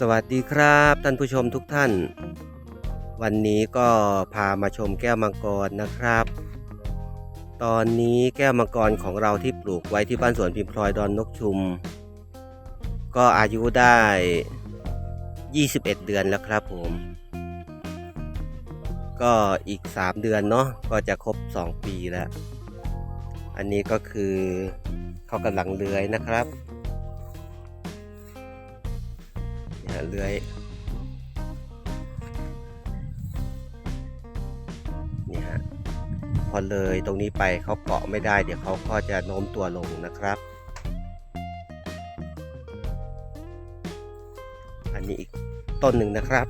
สวัสดีครับท่านผู้ชมทุกท่าน วันนี้ก็พามาชมแก้วมังกรนะครับ ตอนนี้แก้วมังกรของเราที่ปลูกไว้ที่บ้านสวนพิมพลอยดอนนกชุม ก็อายุได้ 21 เดือนแล้วครับผม ก็อีก 3 เดือนเนาะก็จะครบ 2 ปีแล้ว อันนี้ก็คือเขากำลังเลื้อยนะครับ เนี่ยเลื้อยนี่ฮะพอเลยตรงนี้ไปเขาเกาะไม่ได้ เดี๋ยวเขาก็จะโน้มตัวลงนะครับ อันนี้อีกต้นหนึ่งนะครับ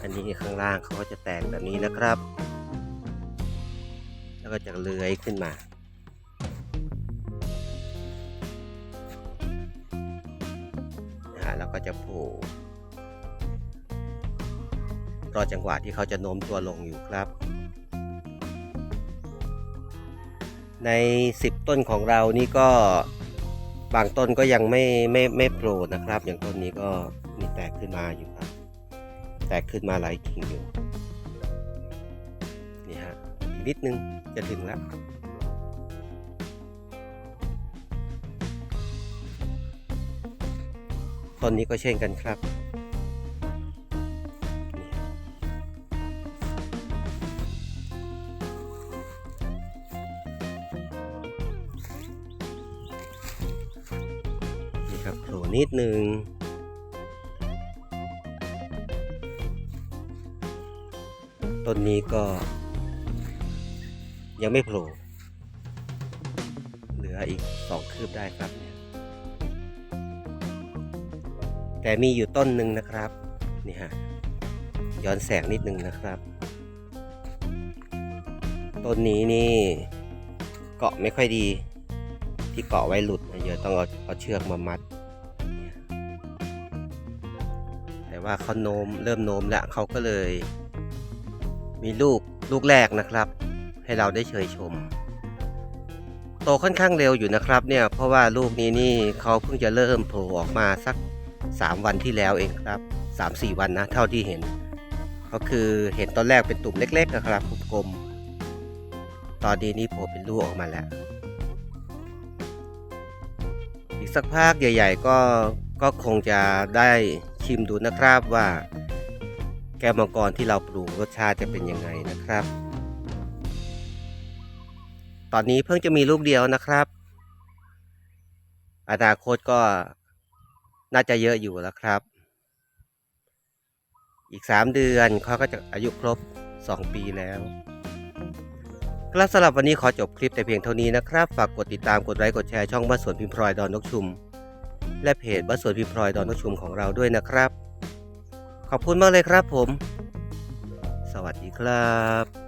อันนี้ข้างล่างเขาก็จะแตกแบบนี้นะครับ แล้วก็จะเลื้อยขึ้นมา นะฮะแล้วก็จะโผล่รอจังหวะที่เขาจะโน้มตัวลงอยู่ครับ ใน 10 ต้นของเรานี่ก็บางต้นก็ยังไม่ไม่ไม่โผล่นะครับ อย่างต้นนี้ก็มีแตกขึ้นมาอยู่ครับ แตกขึ้นมาหลายกิ่งอยู่นี่ฮะอีกนิดนึงจะถึงแล้ว ต้นนี้ก็เช่นกันครับ นี่ครับโผล่นิดนึงต้นนี้ก็ยังไม่โผล่เหลืออีกสองคืบได้ครับ แต่มีอยู่ต้นหนึ่งนะครับ นี่ฮะ ย้อนแสงนิดนึงนะครับ ต้นนี้นี่ เกาะไม่ค่อยดี ที่เกาะไว้หลุดนะเยอะต้องเอาเอาเชือกมามัด แต่ว่าเขาโน้มเริ่มโน้มแล้วเขาก็เลย มีลูกลูกแรกนะครับ ให้เราได้เชยชมโตค่อนข้างเร็วอยู่นะครับเนี่ยเพราะว่าลูกนี้นี่เขาเพิ่งจะเริ่มโผล่ออกมาสัก 3 วันที่แล้วเองครับ 3-4 วันนะเท่าที่เห็น ก็คือเห็นตอนแรกเป็นตุ่มเล็กๆนะครับกลมๆตอนนี้นี่โผล่เป็นลูกออกมาแล้ว อีกสักพักใหญ่ ๆ ก็ก็คงจะได้ชิมดูนะครับว่า แก้วมังกรที่เราปลูกรสชาติจะเป็นยังไงนะครับ ตอนนี้เพิ่งจะมีลูกเดียวนะครับ อนาคตก็ น่าจะเยอะอยู่แล้วครับ อีก 3 เดือนเขาก็จะอายุครบ 2 ปีแล้วครับสำหรับวันนี้ขอจบคลิปแต่เพียงเท่านี้นะครับ ฝากกดติดตามกดไลค์กดแชร์ช่องบ้านสวนพิมพ์พลอยดอนนกชุม และเพจบ้านสวนพิมพ์พลอยดอนนกชุมของเราด้วยนะครับ ขอบคุณมากเลยครับผม สวัสดีครับ